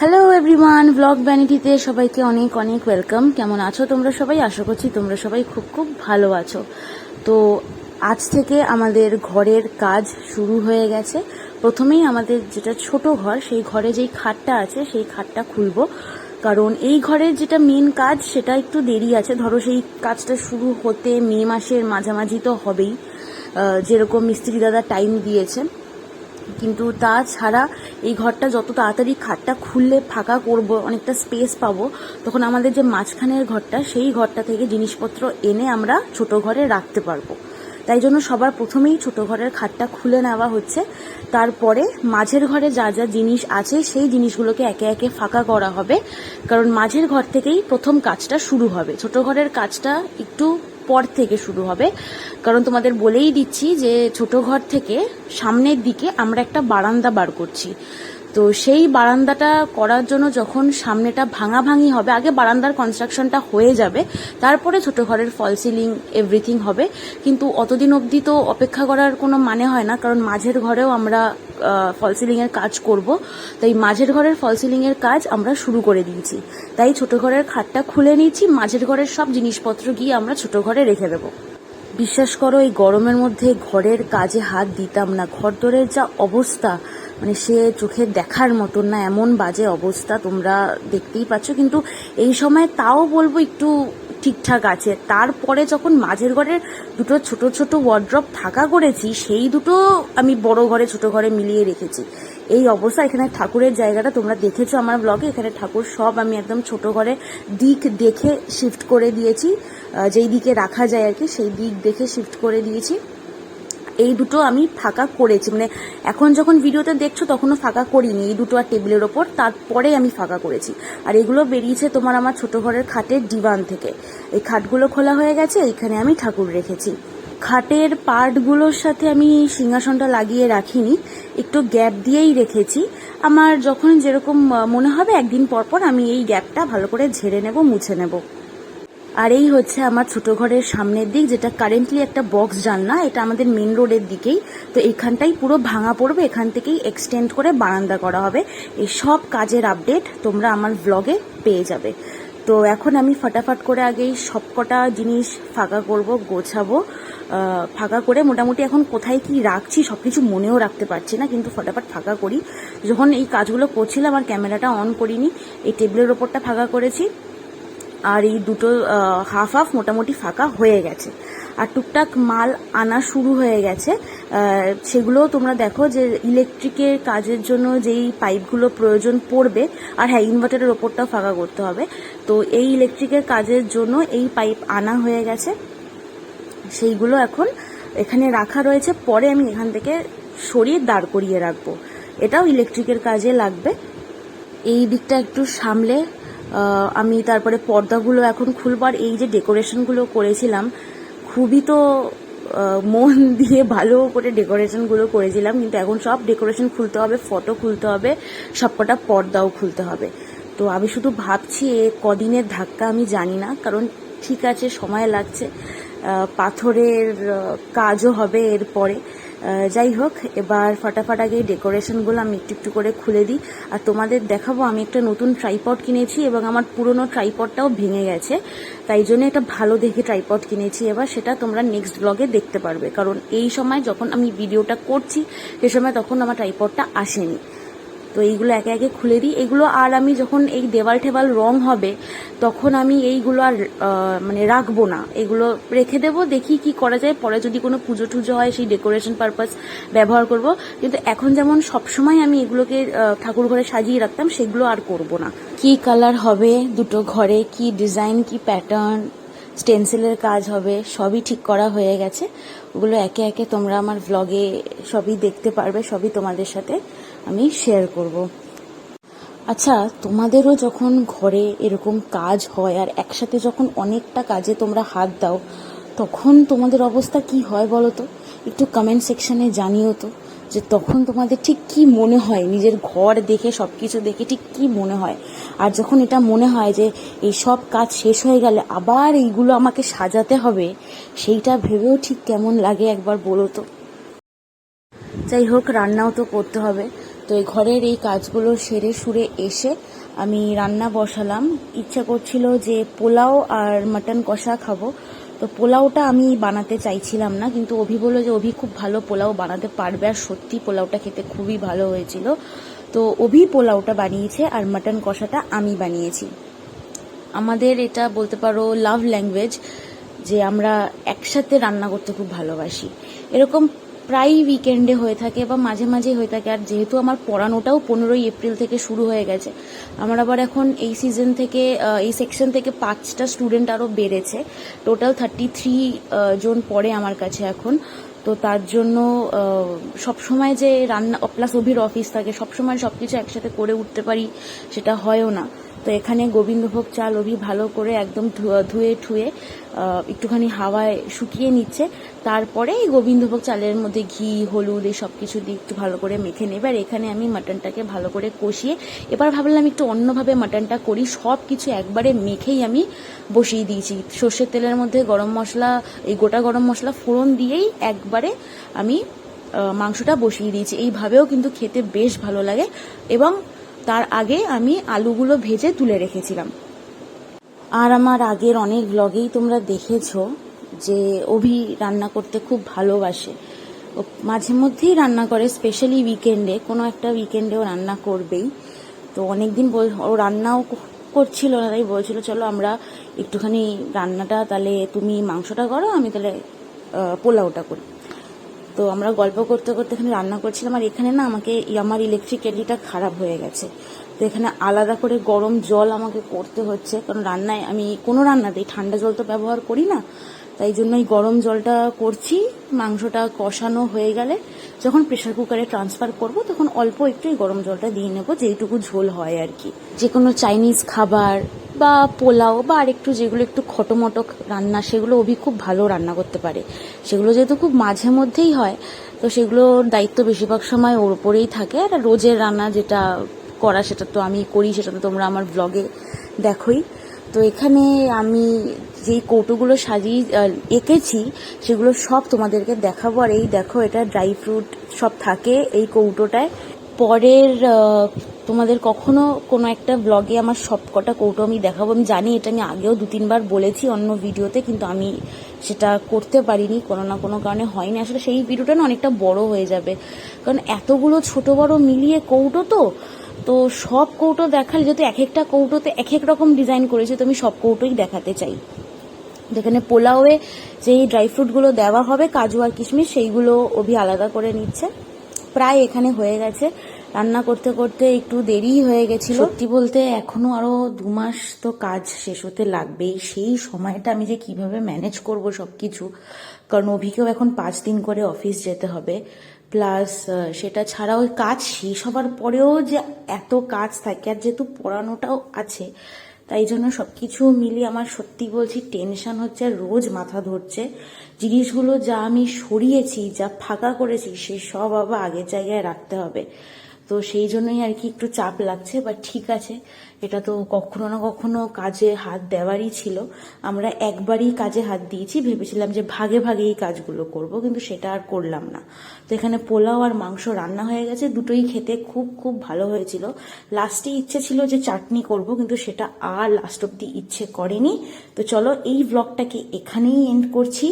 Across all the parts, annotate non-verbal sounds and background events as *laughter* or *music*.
Hello everyone blog ভ্যানিটিতে সবাইকে অনেক অনেক ওয়েলকাম কেমন আছো তোমরা সবাই? আশা করছি তোমরা সবাই খুব খুব ভালো আছো। তো আজ থেকে আমাদের ঘরের কাজ শুরু হয়ে গেছে। প্রথমেই আমাদের যেটা ছোট ঘর, সেই ঘরে যেই খাটটা আছে, সেই খাটটা খুলবো। কারণ এই ঘরের যেটা মেন কাজ, সেটা একটু দেরি আছে। ধরো সেই কাজটা শুরু হতে মে মাসের মাঝামাঝি তো হবেই। যেরকম মিস্ত্রি দাদা টাইম দিয়েছে। কিন্তু তাছাড়া এই ঘরটা যত তাড়াতাড়ি খাটটা খুললে ফাঁকা করব, অনেকটা স্পেস পাবো, তখন আমাদের যে মাঝখানের ঘরটা, সেই ঘরটা থেকে জিনিসপত্র এনে আমরা ছোট ঘরে রাখতে পারব। তাই জন্য সবার প্রথমেই ছোট ঘরের খাটটা খুলে নেওয়া হচ্ছে। তারপরে মাঝের ঘরে যা যা জিনিস আছে, সেই জিনিসগুলোকে একে একে ফাঁকা করা হবে। কারণ মাঝের ঘর থেকেই প্রথম কাজটা শুরু হবে। ছোট ঘরের কাজটা একটু পর থেকে শুরু হবে। কারণ তোমাদের বলেই দিচ্ছি যে ছোট ঘর থেকে সামনের দিকে আমরা একটা বারান্দা বার করছি। তো সেই বারান্দাটা করার জন্য যখন সামনেটা ভাঙাভাঙি হবে, আগে বারান্দার কনস্ট্রাকশনটা হয়ে যাবে, তারপরে ছোট ঘরের ফল সিলিং এভরিথিং হবে। কিন্তু অতদিন অবধি তো অপেক্ষা করার কোনো মানে হয় না, কারণ মাঝের ঘরেও আমরা ফল সিলিং এর কাজ করব। তাই মাঝের ঘরের ফল সিলিং এর কাজ আমরা শুরু করে দিয়েছি। তাই ছোট ঘরের খাটটা খুলে নিয়েছি, মাঝের ঘরের সব জিনিসপত্র গিয়ে আমরা ছোট ঘরে রেখে দেবো। বিশ্বাস করো, এই গরমের মধ্যে ঘরের কাজে হাত দিতাম না। ঘর দরের যা অবস্থা মানে সে চোখে দেখার মতন না, এমন বাজে অবস্থা তোমরা দেখতেই পাচ্ছ। কিন্তু এই সময় তাও বলব একটু ঠিকঠাক আছে। তারপরে যখন মাঝের ঘরের দুটো ছোট ছোট ওয়ার্ড্রপ থাকা করেছি, সেই দুটো আমি বড় ঘরে, ছোট ঘরে মিলিয়ে রেখেছি। এই অবস্থা এখানে ঠাকুরের জায়গাটা তোমরা দেখেছ আমার ব্লগে এখানে ঠাকুর সব আমি একদম ছোট ঘরে দিক দেখে শিফট করে দিয়েছি। যেই দিকে রাখা যায় আর কি, সেই দিক দেখে শিফট করে দিয়েছি। এই দুটো আমি ফাঁকা করেছি। মানে এখন যখন ভিডিওতে দেখছ তখনও ফাঁকা করিনি এই দুটো আর টেবিলের ওপর। তারপরে আমি ফাঁকা করেছি। আর এগুলো বেরিয়েছে তোমার আমার ছোট ঘরের খাটের ডিভান থেকে। এই খাটগুলো খোলা হয়ে গেছে, এইখানে আমি ঠাকুর রেখেছি। খাটের পার্টগুলোর সাথে আমি সিংহাসনটা লাগিয়ে রাখিনি। একটু গ্যাপ দিয়েই রেখেছি। আমার যখন যেরকম মনে হবে, একদিন পর পর আমি এই গ্যাপটা ভালো করে ঝেড়ে নেব, মুছে নেব। আর এই হচ্ছে আমার ছোট ঘরের সামনের দিক, যেটা কারেন্টলি একটা বক্স জানলা, এটা আমাদের মেন রোডের দিকেই। তো এইখানটাই পুরো ভাঙা পড়বে, এখান থেকেই এক্সটেন্ড করে বারান্দা করা হবে। এই সব কাজের আপডেট তোমরা আমার ব্লগে পেয়ে যাবে। তো এখন আমি ফটাফট করে আগেই সবকটা জিনিস ফাঁকা করব, গোছাবো। ফাঁকা করে মোটামুটি এখন কোথায় কি রাখছি সবকিছু মনেও রাখতে পারছি না, কিন্তু ফটাফট ফাঁকা করি। যখন এই কাজগুলো করছিলাম, আর ক্যামেরাটা অন করিনি, এই টেবিলের ওপরটা ফাঁকা করেছি। আর এই দুটো হাফ হাফ মোটামুটি ফাঁকা হয়ে গেছে। আর টুকটাক মাল আনা শুরু হয়ে গেছে। আহ, সেগুলোও তোমরা দেখো যে ইলেকট্রিকের কাজের জন্য যেই পাইপগুলো প্রয়োজন পড়বে আর হ্যাঁ ইনভার্টারের ওপরটাও ফাঁকা করতে হবে। তো এই ইলেকট্রিকের কাজের জন্য এই পাইপ আনা হয়ে গেছে। সেইগুলো এখন এখানে রাখা রয়েছে। পরে আমি এখান থেকে সরিয়ে দাঁড় করিয়ে রাখব। এটাও ইলেকট্রিকের কাজে লাগবে। এই দিকটা একটু সামলে আমি তারপরে পর্দাগুলো এখন খুলবার, এই যে ডেকোরেশনগুলো করেছিলাম, খুবই তো মন *laughs* দিয়ে ভালো করে ডেকোরেশনগুলো করেছিলাম, কিন্তু এখন সব ডেকোরেশন খুলতে হবে, ফটো খুলতে হবে, সবকটা পর্দাও খুলতে হবে। তো আমি শুধু ভাবছি এ কদিনের ধাক্কা আমি জানি না, কারণ ঠিক আছে, সময় লাগছে। পাথরের কাজও হবে এরপরে। যাই হোক, এবার ফটাফট আগে ডেকোরেশনগুলো আমি একটু একটু করে খুলে দিই। আর তোমাদের দেখাবো, আমি একটা নতুন ট্রাইপড কিনেছি এবং আমার পুরনো ট্রাইপডটাও ভেঙে গেছে। তাই জন্য একটা ভালো দেখে ট্রাইপড কিনেছি এবার, সেটা তোমরা নেক্সট ব্লগে দেখতে পারবে। কারণ এই সময় যখন আমি ভিডিওটা করছি, সে সময় তখন আমার ট্রাইপডটা আসেনি। তো এইগুলো একে একে খুলে দিই। এগুলো আর আমি যখন এই দেওয়াল টেবাল রং হবে, তখন আমি এইগুলো আর মানে রাখব না। এগুলো রেখে দেবো, দেখি কি করা যায়। পরে যদি কোনো পুজো টুজো হয়, সেই ডেকোরেশন পারপাস ব্যবহার করব। কিন্তু এখন যেমন সবসময় আমি এগুলোকে ঠাকুর ঘরে সাজিয়ে রাখতাম, সেগুলো আর করব না। কি কালার হবে দুটো ঘরে, কি ডিজাইন কি প্যাটার্ন স্টেন্সিলের কাজ হবে, সবই ঠিক করা হয়ে গেছে। ওগুলো একে একে তোমরা আমার ভ্লগে সবই দেখতে পারবে, সবই তোমাদের সাথে। আমি শেয়ার করব। আচ্ছা তোমাদেরও যখন ঘরে এরকম কাজ হয় আর একসাথে যখন অনেকটা কাজে তোমরা হাত দাও, তখন তোমাদের অবস্থা কি হয় বলো তো? একটু কমেন্ট সেকশনে জানিও তো, যে তখন তোমাদের ঠিক কি মনে হয়? নিজের ঘর দেখে সব কিছু দেখে ঠিক কি মনে হয়? আর যখন এটা মনে হয় যে এই সব কাজ শেষ হয়ে গেলে আবার এইগুলো আমাকে সাজাতে হবে, সেইটা ভেবেও ঠিক কেমন লাগে একবার বলো তো? যাই হোক, রান্নাও তো করতে হবে। তো এই ঘরের এই কাজগুলো সেরে সুরে এসে আমি রান্না বসালাম। ইচ্ছা করছিল যে পোলাও আর মাটন কষা খাব। তো পোলাওটা আমি বানাতে চাইছিলাম না, কিন্তু অভি বলল যে, অভি খুব ভালো পোলাও বানাতে পারবে আর সত্যি পোলাওটা খেতে খুবই ভালো হয়েছিল। তো অভি পোলাওটা বানিয়েছে আর মাটন কষাটা আমি বানিয়েছি। আমাদের এটা বলতে পারো লাভ ল্যাঙ্গুয়েজ যে আমরা একসাথে রান্না করতে খুব ভালোবাসি। এরকম প্রায় উইকেন্ডে হয়ে থাকে বা মাঝে মাঝে হয়ে থাকে। আর যেহেতু আমার পড়ানোটাও পনেরোই এপ্রিল থেকে শুরু হয়ে গেছে, আমার আবার এখন এই সিজন থেকে এই সেকশন থেকে পাঁচটা স্টুডেন্ট আরও বেড়েছে। টোটাল থার্টি থ্রি জন পড়ে আমার কাছে এখন। তো তার জন্য সব সময় যে রান্না প্লাস অভির অফিস থাকে, সবসময় সব কিছু একসাথে করে উঠতে পারি, সেটা হয়ও না। তো এখানে গোবিন্দভোগ চাল অভি ভালো করে একদম ধুয়ে ঠুয়ে একটুখানি হাওয়ায় শুকিয়ে নিচ্ছে। তারপরে এই গোবিন্দভোগ চালের মধ্যে ঘি, হলুদ এই সব কিছু দিয়ে একটু ভালো করে মেখে নেবে। আর এখানে আমি মাটনটাকে ভালো করে কষিয়ে, এবার ভাবলাম একটু অন্যভাবে মাটনটা করি। সব কিছু একবারে মেখেই আমি বসিয়ে দিয়েছি। সর্ষের তেলের মধ্যে গরম মশলা, এই গোটা গরম মশলা ফোড়ন দিয়েই একবারে আমি মাংসটা বসিয়ে দিয়েছি। এইভাবেও কিন্তু খেতে বেশ ভালো লাগে। এবং তার আগে আমি আলুগুলো ভেজে তুলে রেখেছিলাম। আর আমার আগের অনেক ব্লগেই তোমরা দেখেছ যে অভি রান্না করতে খুব ভালোবাসে। ও মাঝে মধ্যেই রান্না করে স্পেশালি উইকেন্ডে কোনো একটা উইকেন্ডেও রান্না করবেই। তো অনেকদিন ও রান্নাও করছিল না, তাই বলছিল, চলো আমরা একটুখানি রান্নাটা, তাহলে তুমি মাংসটা করো, আমি তাহলে পোলাওটা করি। তো আমরা গল্প করতে করতে এখানে রান্না করছিলাম, আর এখানে না আমাকে, আমার ইলেকট্রিক কেটলিটা খারাপ হয়ে গেছে। তো এখানে আলাদা করে গরম জল আমাকে করতে হচ্ছে। কারণ রান্নায় আমি কোনো রান্নাতেই ঠান্ডা জল তো ব্যবহার করি না। তাই জন্য এই গরম জলটা করছি, মাংসটা কষানো হয়ে গেলে যখন প্রেশার কুকারে ট্রান্সফার করব তখন অল্প একটু এই গরম জলটা দিয়ে নেব, যেইটুকু ঝোল হয় আর কি। যে কোনো চাইনিজ খাবার বা পোলাও বা আরেকটু যেগুলো একটু খটোমটো রান্না, সেগুলো অভি খুব ভালো রান্না করতে পারে। সেগুলো যেহেতু খুব মাঝে মধ্যেই হয়, তো সেগুলোর দায়িত্ব বেশিরভাগ সময় ওর উপরেই থাকে। আর রোজের রান্না যেটা করা, সেটা তো আমি করি, সেটা তো তোমরা আমার ব্লগে দেখোই। তো এখানে আমি যেই কৌটোগুলো সাজিয়ে এঁকেছি, সেগুলো সব তোমাদেরকে দেখাবো। আর এই দেখো, এটা ড্রাই ফ্রুট সব থাকে এই কৌটোটায়। পরের তোমাদের কখনো কোনো একটা ব্লগে আমার সব কটা কৌটো আমি দেখাবো। আমি জানি এটা আমি আগেও দু, তিনবার বলেছি অন্য ভিডিওতে, কিন্তু আমি সেটা করতে পারিনি, কোনো না কোনো কারণে হয়নি। আসলে সেই ভিডিওটা না অনেকটা বড় হয়ে যাবে। কারণ এতগুলো ছোট বড় মিলিয়ে কৌটো তো তো সব কৌটো দেখালে, যেহেতু এক একটা কৌটোতে এক এক রকম ডিজাইন করেছে, তো আমি সব কৌটোই দেখাতে চাই। যেখানে পোলাওয়ে যেই ড্রাই ফ্রুটগুলো দেওয়া হবে, কাজু আর কিশমিশ, সেইগুলো অভি আলাদা করে নিচ্ছে। প্রায় এখানে হয়ে গেছে। রান্না করতে করতে একটু দেরি হয়ে গেছিল। সত্যি বলতে এখনও আরও দু মাস তো কাজ শেষ হতে লাগবেই। সেই সময়টা আমি যে কীভাবে ম্যানেজ করব সবকিছু, কারণ অভিকেও এখন পাঁচ দিন করে অফিস যেতে হবে। প্লাস সেটা ছাড়াও কাজ শেষ হবার পরেও যে এত কাজ থাকে আর যেহেতু পড়ানোটাও আছে, তাই জন্য সব কিছু মিলিয়ে আমার সত্যি বলছি টেনশন হচ্ছে রোজ মাথা ধরছে। জিনিসগুলো যা আমি সরিয়েছি, যা ফাঁকা করেছি, সে সব আবার আগের জায়গায় রাখতে হবে। তো সেই জন্যই আর কি একটু চাপ লাগছে বাট ঠিক আছে। এটা তো কখনো না কখনো কাজে হাত দেওয়ারই ছিল। আমরা একবারই কাজে হাত দিয়েছি, ভেবেছিলাম যে ভাগে ভাগে এই কাজগুলো করব, কিন্তু সেটা আর করলাম না। তো এখানে পোলাও আর মাংস রান্না হয়ে গেছে, দুটোই খেতে খুব খুব ভালো হয়েছিল। লাস্টে ইচ্ছে ছিল যে চাটনি করব, কিন্তু সেটা আর লাস্ট অব্দি ইচ্ছে করেনি। তো চলো এই ব্লগটাকে এখানেই এন্ড করছি।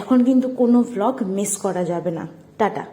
এখন কিন্তু কোনো ব্লগ মিস করা যাবে না। টাটা।